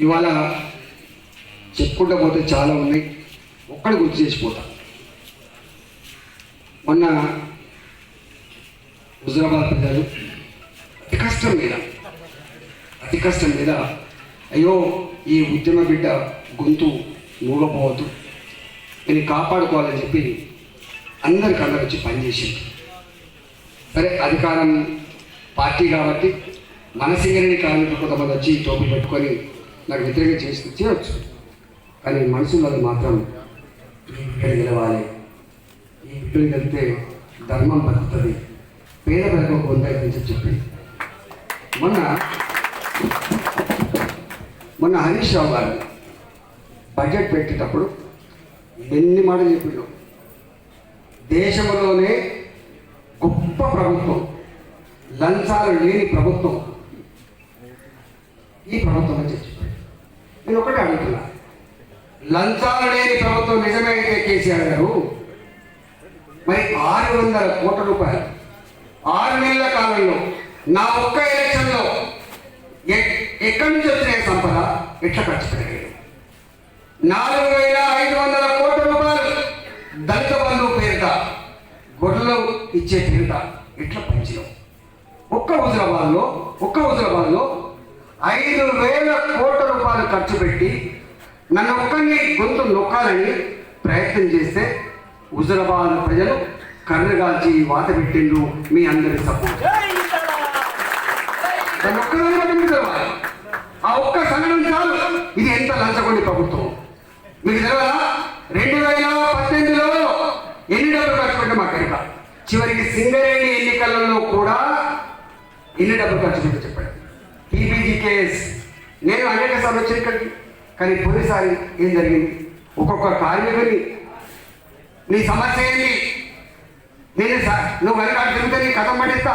ఇవాళ చెప్పుకుంటూ పోతే చాలా ఉన్నాయి. ఒక్కడి గుర్తు చేసిపోతా. మొన్న హుజరాబాద్ ప్రజలు అతి కష్టం మీద అతి కష్టం మీద అయ్యో ఈ ఉద్యమ బిడ్డ గొంతు మూగపోవద్దు దీన్ని కాపాడుకోవాలని చెప్పి అందరికి అందరు వచ్చి పనిచేసింది సరే అధికారం పార్టీ కాబట్టి మన సింగరేణి కార్మికులు కొంతమంది వచ్చి టోపీ పెట్టుకొని నాకు వ్యతిరేకంగా చేసి చేయవచ్చు కానీ మనసులో మాత్రం ఈ బిడ్డలు గెలవాలి ఈ బిడ్డలు గెలితే ధర్మం బతుకుతుంది. పేద ప్రజలకు పొందాలని చెప్పి చెప్పి మొన్న మొన్న హరీష్ రావు గారు బడ్జెట్ పెట్టేటప్పుడు ఎన్ని మాటలు చెప్పిండు దేశంలోనే గొప్ప ప్రభుత్వం లంచాలు లేని ప్రభుత్వం ఈ ప్రభుత్వం అని చెప్పి. నేను ఒకటే అడుగుతున్నా. లంచాలు లేని ప్రభుత్వం నిజమైతే కేసీఆర్ గారు? మరి ఆరు వందల కోట్ల రూపాయలు. ఆరు నెలల కాలంలో నా ఒక్క ఎలక్షన్లో ఎ- ఎక్కడి నుంచి వచ్చిన సంపద? ఎట్లా ఖర్చు పెట్టారు నాలుగు వేల ఐదు వందల కోట్ల రూపాయలు దళిత బంధువు పేరిట గొడ్డలు ఇచ్చే పేరిట ఎట్లా పంచినాం ఒక్క హుజరాబాద్లో ఒక్క హుజరాబాద్లో ఐదు వేల కోట్ల రూపాయలు ఖర్చు పెట్టి నన్ను ఒక్కరిని గొంతు నొక్కాలని ప్రయత్నం చేస్తే హుజరాబాద్ ప్రజలు కర్రగాల్చి వాత పెట్టిండ్రు మీ అందరి సపోర్ట్. ఒక్కదాన్ని ఆ ఒక్క సంఘటన చాలు. ఇది ఎంత లంచగొండి ప్రభుత్వం. మీకు తెలియదా రెండు వేల పద్దెనిమిదిలో ఎన్ని డబ్బులు ఖర్చు పెట్టాం మా ఎరక చివరికి సింగరేణి ఎన్నికలలో కూడా ఎన్ని డబ్బులు ఖర్చు పెట్టి కేస్ నేను అనేక సార్లు వచ్చాను ఇక్కడికి కానీ పోయినసారి ఏం జరిగింది? ఒక్కొక్క కార్మికుని నీ సమస్య ఏంటి? నేను స- నువ్వు వెనక తిరిగితే నీ కథం పడిస్తా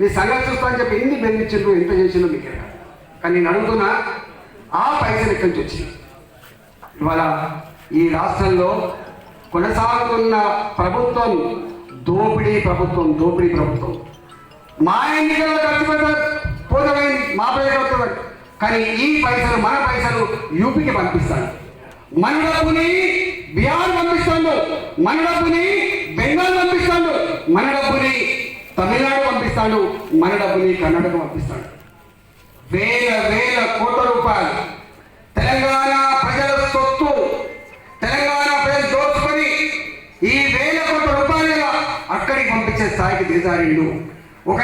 నీ సంగతి చూస్తా అని చెప్పి ఎన్ని బెదిరించిండ్రు ఎంత చేసిండ్రు మీకు కానీ నేను అడుగుతున్నా ఆ పైసలు ఇక్కడి నుంచి వచ్చింది ఇవాళ ఈ రాష్ట్రంలో కొనసాగుతున్న ప్రభుత్వం దోపిడీ ప్రభుత్వం దోపిడీ ప్రభుత్వం. మా ఎన్నికల్లో ఖర్చు పెట్ట పోదమైంది. మా పేరు వస్తుంది కానీ ఈ పైసలు మన పైసలు యూపీకి పంపిస్తాను. మన డబ్బుని బీహార్ పంపిస్తాడు మన డబ్బుని బెంగాల్ పంపిస్తాడు మన డబ్బుని తమిళనాడు పంపిస్తాడు మన డబ్బుని కర్ణాటక పంపిస్తాడు వేల వేల కోట్ల రూపాయలు తెలంగాణ ప్రజల సొత్తు తెలంగాణ ప్రజలు దోచుకొని ఈ వేల కోట్ల రూపాయలు అక్కడికి పంపించే స్థాయికి దిగజారిండు. ఒక